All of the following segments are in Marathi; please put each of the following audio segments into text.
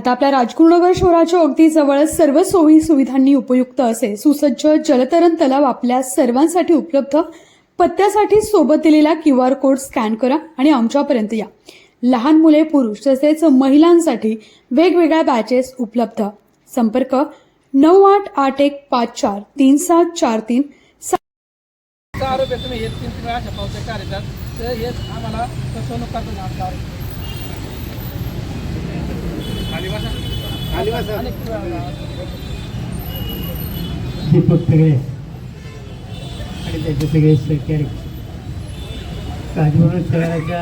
आता आपल्या राजगुरुनगर शहराच्या अगदी जवळच सर्व सोयी सुविधांनी उपयुक्त असे सुसज्ज जलतरण तलाव आपल्या सर्वांसाठी उपलब्ध. पत्त्यासाठी सोबत दिलेला क्यू आर कोड स्कॅन करा आणि आमच्यापर्यंत या. लहान मुले पुरुष तसेच महिलांसाठी वेगवेगळ्या बॅचेस उपलब्ध. संपर्क नऊ आठ आठ एक पाच चार तीन सात चार तीन. आरोप आहे तुम्ही हे तीन तीन वेळा छपावचे कार्यक्रम. तर हे आम्हाला फसवणूक करतो आमचा आरोप दीपक सगळे आणि त्याचे सगळे सहकारी राजभवन शहराच्या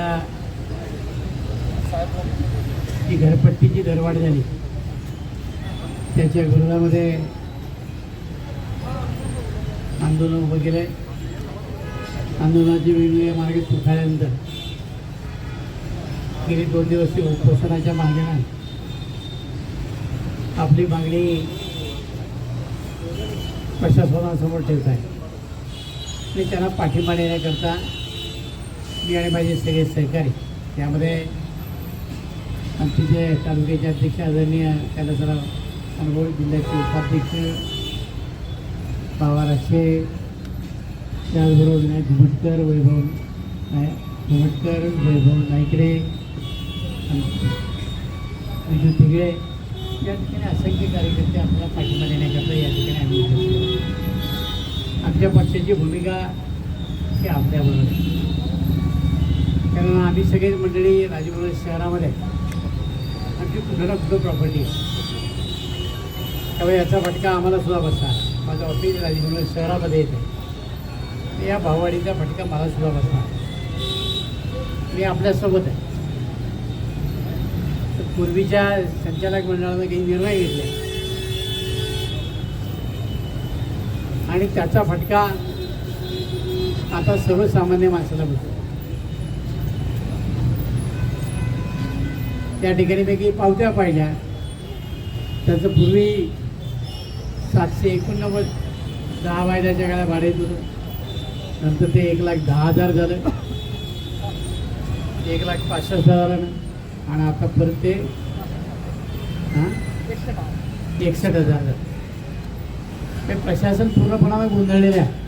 जी घरपट्टीची दरवाढ झाली त्याच्या विरोधामध्ये आंदोलन उभं केलं आंदोलनाचे वेगवेगळे मार्ग सुटाळल्यानंतर गेली दोन दिवस ते उपोषणाच्या मागण्या आपली मागणी प्रशासनासमोर ठेवत आहे. आणि त्यांना पाठिंबा देण्याकरता मी आणि माझे सगळे सहकारी त्यामध्ये आमचे जे तालुक्याचे अध्यक्ष आदरणीय कैलासराव अनुभव जिल्ह्याचे उपाध्यक्ष बाबाराशे त्याचबरोबर विनायक घुमटकर वैभव नाय घुमटकर वैभव नायकडे विजू तिगळे या ठिकाणी असंख्य कार्यकर्ते आपल्याला पाठिंबा देण्याकरता या ठिकाणी आम्ही आमच्या पक्षाची भूमिका ही आपल्याबरोबर आहे. कारण आम्ही सगळेच मंडळी राजभवन शहरामध्ये आमची कुठं ना कुठं प्रॉपर्टी आहे. त्यामुळे याचा फटका आम्हाला सुद्धा बसला माझं ऑफिस राजभवन शहरामध्ये येते. या भाववाडीचा फटका मला सुद्धा बसला मी आपल्यासोबत आहे. पूर्वीच्या संचालक मंडळानं काही निर्णय घेतले. आणि त्याचा फटका आता सर्वसामान्य माणसाला मिळतो त्या ठिकाणी मी काही पावत्या पाहिल्या. त्याचं पूर्वी सातशे एकोणनव्वद दहा महिन्याच्या काळात भाडे येत होतं. नंतर ते एक लाख दहा हजार झालं. एक लाख पाचशे हजार झालं आणि आता परत ते हां? एकसष्ट हजार. झालं ते प्रशासन पूर्णपणाने गोंधळलेलं आहे.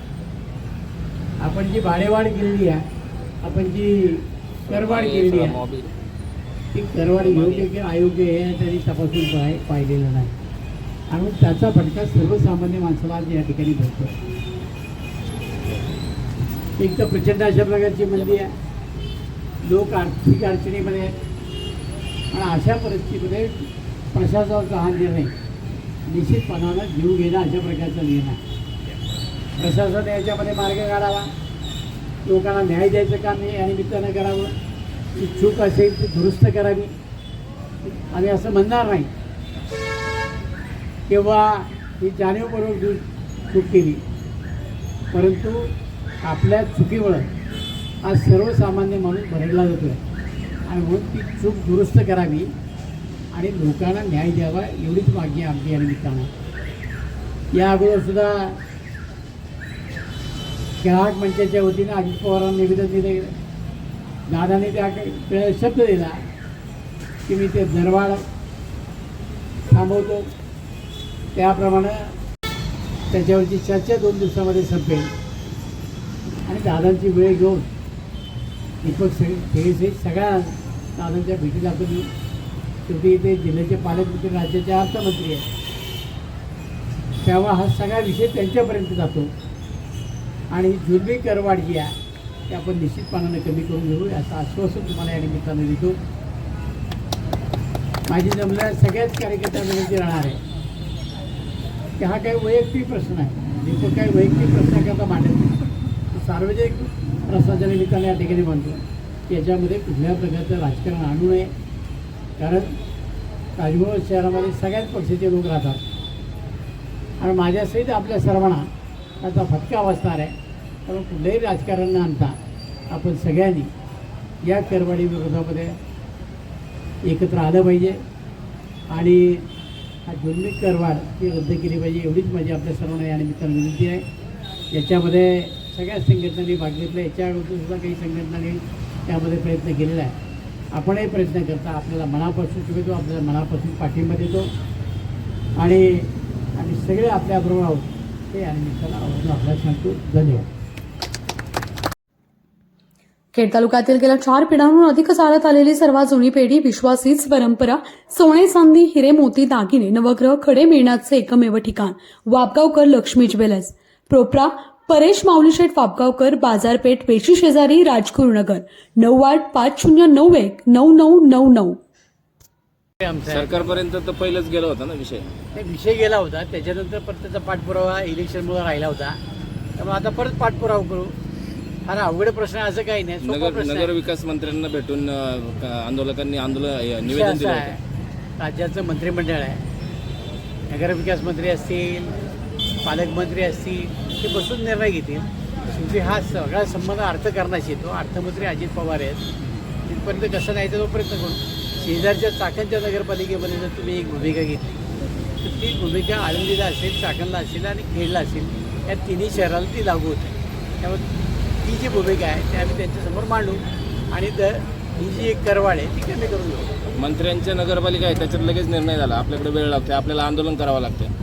आपण जी भाडेवाढ केलेली आहे आपण जी करवाढ केलेली आहे ती करवाढ योग्य की अयोग्य हे त्यांनी तपासून पाय पाहिलेलं नाही. आणि त्याचा फटका सर्वसामान्य माणसाला आज या ठिकाणी बसतो. एक तर प्रचंड अशा प्रकारची मंदी आहे. लोक आर्थिक अडचणीमध्ये आहेत. आणि अशा परिस्थितीमध्ये प्रशासनाचा हा निर्णय निश्चितपणानं जीव घेणं अशा प्रकारचा निर्णय प्रशासन याच्यामध्ये मार्ग काढावा. लोकांना न्याय द्यायचं काम नाही या निमित्तानं करावं. इच्छुक चूक असेल ती दुरुस्त करावी. आम्ही असं म्हणणार नाही. किंवा ही जाणीवपूर्वक दु चूक केली. परंतु आपल्या चुकीमुळं आज सर्वसामान्य माणूस भरडला जातो आहे आणि म्हणून ती चूक दुरुस्त करावी आणि लोकांना न्याय द्यावा एवढीच मागणी आहे आमची या निमित्तानं या अगोदरसुद्धा ग्राहक मंचाच्या वतीनं अजित पवारांना निवेदन दिले. दादाने त्या शब्द दिला की मी ते दरवाढ थांबवतो. त्याप्रमाणे त्याच्यावरची चर्चा दोन दिवसामध्ये संपेल. आणि दादांची वेळ घेऊन दीपक हे सगळे सगळ्या दादांच्या भेटीला आपण मी शेवटी ते जिल्ह्याचे पालकमंत्री राज्याचे अर्थमंत्री आहेत. तेव्हा हा सगळा विषय त्यांच्यापर्यंत जातो. आणि जुलमी करवाढ जी आहे ते आपण निश्चितपणाने कमी करून घेऊ असं आश्वासन तुम्हाला या निमित्तानं देतो. माझी जमल्या सगळ्याच कार्यकर्त्या विनंती राहणार आहे. की हा काही वैयक्तिक प्रश्न आहे. दीपक काही वैयक्तिक प्रश्नाकरता मांडत नाही. सार्वजनिक प्रश्नाच्या निमित्ताने या ठिकाणी म्हणतो की याच्यामध्ये कुठल्या प्रकारचं राजकारण आणू नये. कारण राजभवन शहरामध्ये सगळ्याच पक्षाचे लोक राहतात. आणि माझ्यासहित आपल्या सर्वांना त्याचा फटका बसणार आहे. कारण कुठलंही राजकारण न आणता आपण सगळ्यांनी या करवाडी विरोधामध्ये एकत्र आलं पाहिजे. आणि हा जुन्मिक करवाड ती रद्द केली पाहिजे एवढीच माझी आपल्या सर्वांना या निमित्तानं विनंती आहे. याच्यामध्ये सगळ्याच संघटनांनी भाग घेतला याच्या अगोदर सुद्धा काही संघटनांनी त्यामध्ये प्रयत्न केलेला आहे. आपणही प्रयत्न करता आपल्याला मनापासून शुभेतो आपल्याला मनापासून पाठिंबा देतो. आणि आम्ही सगळे आपल्याबरोबर आहोत ते आणि निमित्ताला आवडून आवर्जून आपल्याला सांगतो धन्यवाद. खेड तालुक्यातील गेल्या चार पिढ्यांहून अधिक चालत आलेली सर्वात जुनी पेढी विश्वासीच परंपरा सोने चांदी हिरे मोती दागिने नवग्रह खडे मिळण्याचे एकमेव ठिकाण वापगावकर लक्ष्मी ज्वेलर्स. प्रोपरा परेश माऊलीशेठ वापगावकर बाजारपेठ पेशी शेजारी राजगुरुनगर. नऊ आठ पाच शून्य नऊ एक नऊ नऊ नऊ नऊ. सरकारपर्यंत तर पहिलंच गेला होता ना विषय? ते विषय गेला होता. त्याच्यानंतर परत त्याचा पाठपुरावा इलेक्शनमुळे राहिला होता. त्यामुळे आता परत पाठपुरावा करू. फार अवघड प्रश्न आहे असं काही नाही. सोपा नगर प्रश्न नगर आहे. विकास मंत्र्यांना भेटून अं, आंदोलकांनी आंदोलन निवेदन दिलं होतं. राज्याचं मंत्रिमंडळ आहे. नगरविकास मंत्री असतील पालकमंत्री असतील ते बसून निर्णय घेतील. शेवटी हा सगळा संबंध अर्थकारणाशी येतो. अर्थमंत्री अजित पवार आहेत. तिथपर्यंत कसं नाही तो प्रयत्न करू. शेजारच्या चाकणच्या नगरपालिकेमध्ये जर तुम्ही एक भूमिका घेतली. तर ती भूमिका आळंदीला असेल चाकणला असेल आणि खेडला असेल या तिन्ही शहराला ती लागू होते. त्यामुळे ती जी भूमिका आहे ती आम्ही त्यांच्यासमोर मांडू. आणि द ही जी एक करवाड आहे ती कमी करून घेऊ. मंत्र्यांच्या नगरपालिका आहे त्याच्यात लगेच निर्णय झाला. आपल्याकडे वेळ लागते आपल्याला आंदोलन करावं लागतं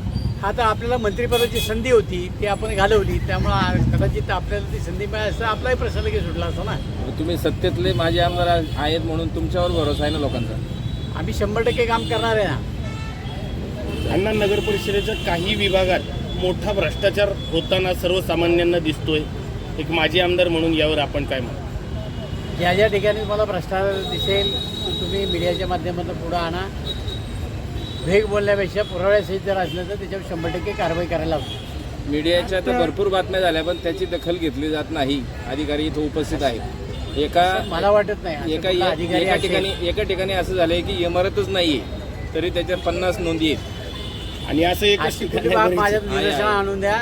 आता आपल्याला मंत्रिपदाची संधी होती ती आपण घालवली. त्यामुळं कदाचित आपल्याला ती संधी मिळाली असं आपलाही प्रश्न लगेच सुटला असतो ना. तुम्ही सत्तेतले माझे आमदार आहेत म्हणून तुमच्यावर भरोसा आहे ना लोकांचा? आम्ही शंभर टक्के काम करणार आहे ना. अण्णा नगर परिषदेच्या काही विभागात मोठा भ्रष्टाचार होताना सर्वसामान्यांना दिसतोय. एक माजी आमदार म्हणून यावर आपण काय म्हणतो ज्या ज्या ठिकाणी मला भ्रष्टाचार दिसेल तुम्ही मीडियाच्या माध्यमातून पुढं आणा. वेग बोलण्यापेक्षा पुराव्यासहित जर असलं तर त्याच्यावर शंभर टक्के कारवाई करायला हवी मीडियाच्या तर भरपूर बातम्या झाल्या पण त्याची दखल घेतली जात नाही. अधिकारी इथं उपस्थित आहेत. एका मला वाटत नाही. असं एका कुठला अधिकारी एका असेल. ठिकाणी एका ठिकाणी असं झालंय की इमारतच नाहीये तरी त्याच्या पन्नास नोंदी आहेत. आणि असं अशी कुठली बाब माझ्या आणून द्या.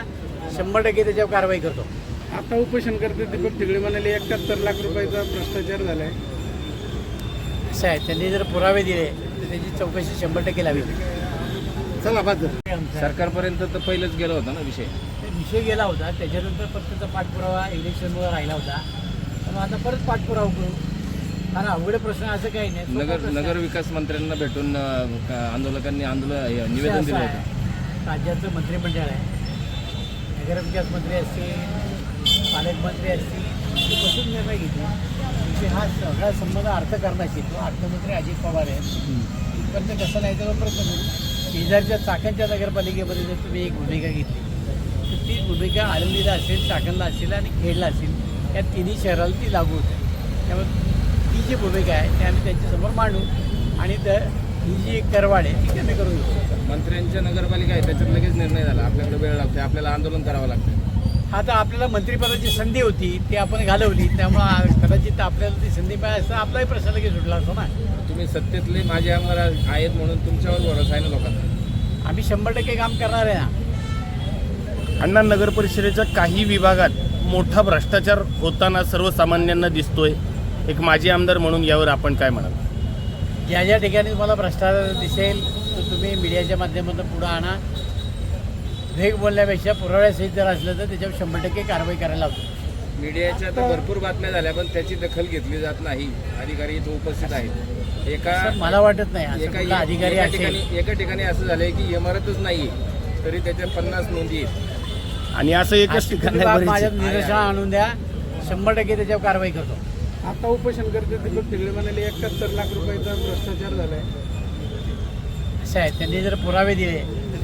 शंभर टक्के त्याच्यावर कारवाई करतो. आता उपोषण करते दीपक तिगडे म्हणाले एकाहत्तर लाख रुपयाचा भ्रष्टाचार झालाय. असं आहे. त्यांनी जर पुरावे दिले तर त्याची चौकशी शंभर टक्के लावी. चला बाजू सरकारपर्यंत तर पहिलंच गेला होता ना विषय? ते विषय गेला होता त्याच्यानंतर त्याचा पाठपुरावा इलेक्शनमुळे राहिला होता. त्यामुळे आता परत पाठपुरावा करू. फार अवघड प्रश्न असं काही नाही. नगर. नगर विकास मंत्र्यांना भेटून आंदोलकांनी आंदोलन निवेदन दिलं आहे, होतं. राज्याचं मंत्रिमंडळ आहे. नगरविकास मंत्री असतील पालकमंत्री असतील ते बसून निर्णय घेतला म्हणजे हा सगळा संबंध अर्थकारणाशी येतो अर्थमंत्री अजित पवार आहेत. इथपर्यंत कसं नाही त्याचा प्रयत्न करू शेजारच्या चाकणच्या नगरपालिकेमध्ये जर तुम्ही एक भूमिका घेतली तर ती भूमिका आळंदीला असेल चाकणला असेल आणि खेडला असेल या तिन्ही शहराला ती लागू होते. त्यामुळे ती जी भूमिका आहे ती आम्ही त्यांच्यासमोर मांडू. आणि त्या ही जी एक करवाड आहे ती कमी करून घेऊ मंत्र्यांच्या नगरपालिका आहे त्याच्यात लगेच निर्णय झाला. आपल्याकडे वेळ लागते आपल्याला आंदोलन करावं लागतं आता आपल्याला मंत्रिपदाची संधी होती ती आपण घालवली त्यामुळं कदाचित आपल्याला ती संधी मिळाली असं आपलाही प्रश्न लगेच सुटला असतो ना. तुम्ही सत्तेतले माझे आमदार आहेत म्हणून तुमच्यावर भरोसा आहे ना लोकांचा आम्ही शंभर टक्के काम करणार आहे ना. अण्णा नगर परिषदेच्या काही विभागात मोठा भ्रष्टाचार होताना सर्वसामान्यांना दिसतोय. एक माजी आमदार म्हणून यावर आपण काय म्हणाल? ज्या ज्या ठिकाणी तुम्हाला भ्रष्टाचार दिसेल तो तुम्ही मीडियाच्या माध्यमातून पुढं आणा. वेग बोलण्यापेक्षा पुराव्यासहित जर असलं तर त्याच्यावर शंभर टक्के कारवाई करायला हवी मीडियाच्या तर भरपूर बातम्या झाल्या पण त्याची दखल घेतली जात नाही. अधिकारी इथं उपस्थित आहेत. एका मला वाटत नाही. असं एका कुठला अधिकारी एका असेल. ठिकाणी एका ठिकाणी असं झालंय की इमारतच नाहीये तरी त्याच्या पन्नास नोंदी आहेत. आणि असं एकच अशी ठिकाणी बाब माझ्या निदर्शनाला आणून द्या. शंभर टक्के त्याच्यावर कारवाई करतो. आता उपोषण करते दीपक तिगडे म्हणाले एकाहत्तर लाख रुपयाचा भ्रष्टाचार झालाय. असं आहे. त्यांनी जर पुरावे दिले